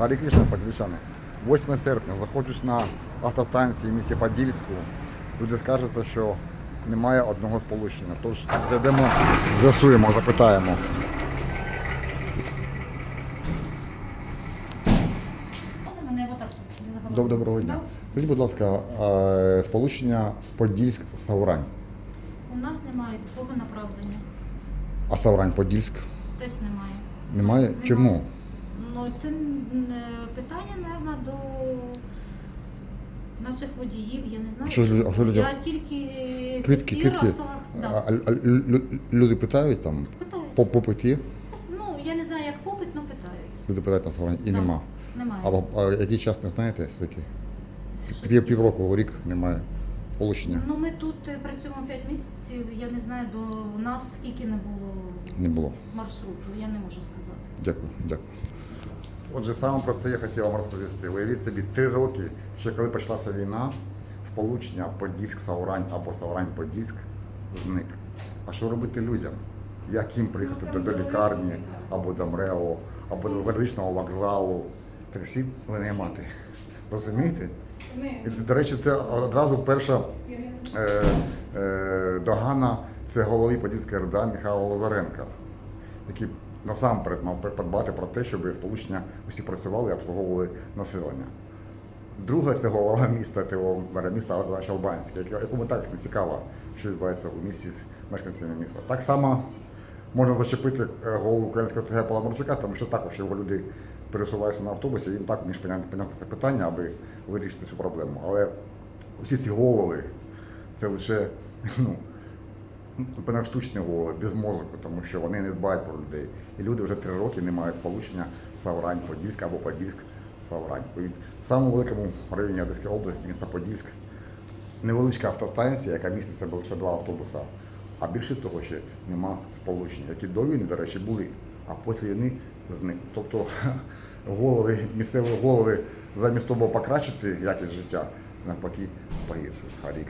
Харі Кришна, подільчани. 8 серпня, заходиш на автостанції в місті Подільську, люди скаржаться, що немає одного сполучення. Тож зайдемо, з'ясуємо, запитаємо. Доброго дня. Скажіть, будь ласка, сполучення Подільськ-Саврань. У нас немає такого направлення. А Саврань-Подільськ Теж немає. немає? Немає. Чому? Ну, це е, питання, мабуть, до наших водіїв, я не знаю. Що ж а що люди- Я тільки касір квітки. автовакс, А, а лю- лю- люди питають там Питають. по попит є? Ну, я не знаю, як попит, але питають. Люди питають на Саврань і Да. нема. Немає. А, а який час не знаєте? Скільки? Пів, півроку, рік немає сполучення. Ну, ми тут е, працюємо 5 місяців, я не знаю, до нас скільки не було Не було. маршруту, я не можу сказати. Дякую, дякую. Отже, саме про це я хотів вам розповісти. Уявіть собі, три роки, ще коли почалася війна, сполучення Подільськ-Саурань або Саурань-Подільськ зник. А що робити людям? Як їм приїхати до, до лікарні, або до МРЕО, або до залізничного вокзалу? Таксі винаймати. Розумієте? І це, до речі, це одразу перша е, е, догана це голові Подільської РДА Михайла Лазаренка, який насамперед мав подбати про те, щоб сполучення усі працювали і обслуговували населення. Друга це голова міста, ТО мера міста Олег якому так не цікаво, що відбувається у місті з мешканцями міста. Так само можна зачепити е, голову українського ТГ Павла Марчука, тому що також його люди пересуваються на автобусі, він так між поняти це питання, аби вирішити цю проблему. Але усі ці голови це лише ну, напевно, штучні голови, без мозку, тому що вони не дбають про людей. І люди вже три роки не мають сполучення Саврань-Подільськ або Подільськ-Саврань. В самому великому районі Одеської області, міста Подільськ, невеличка автостанція, яка містить в лише два автобуса. А більше того, ще нема сполучень, які до війни, до речі, були, а після війни зник. Тобто голови, місцеві голови замість того покращити якість життя, навпаки, погіршують.